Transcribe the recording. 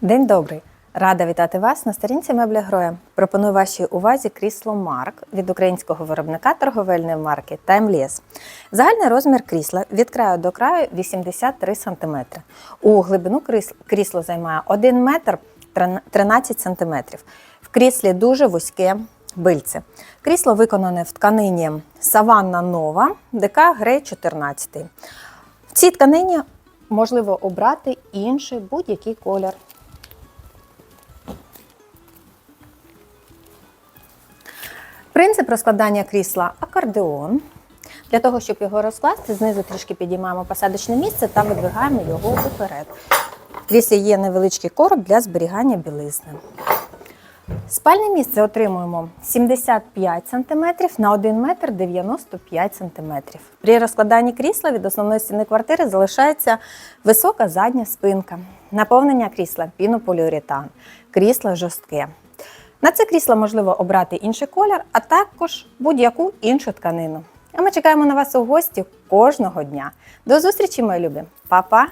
День добрий! Рада вітати вас на сторінці мебля Гроя. Пропоную вашій увазі крісло Марк від українського виробника торговельної марки Timeless. Загальний розмір крісла від краю до краю 83 см. У глибину крісло займає 1 метр 13 см. В кріслі дуже вузьке бильце. Крісло виконане в тканині Саванна Нова ДК Грей 14. В цій тканині можливо обрати інший будь-який колір. Принцип розкладання крісла акордеон. Для того, щоб його розкласти, знизу трішки підіймаємо посадочне місце та видвигаємо його уперед. В кріслі є невеличкий короб для зберігання білизни. Спальне місце отримуємо 75 см на 1 метр 95 см. При розкладанні крісла від основної стіни квартири залишається висока задня спинка. Наповнення крісла пінополіуретан. Крісло жорстке. На це крісло можливо обрати інший колір, а також будь-яку іншу тканину. А ми чекаємо на вас у гості кожного дня. До зустрічі, мої любі! Па-па!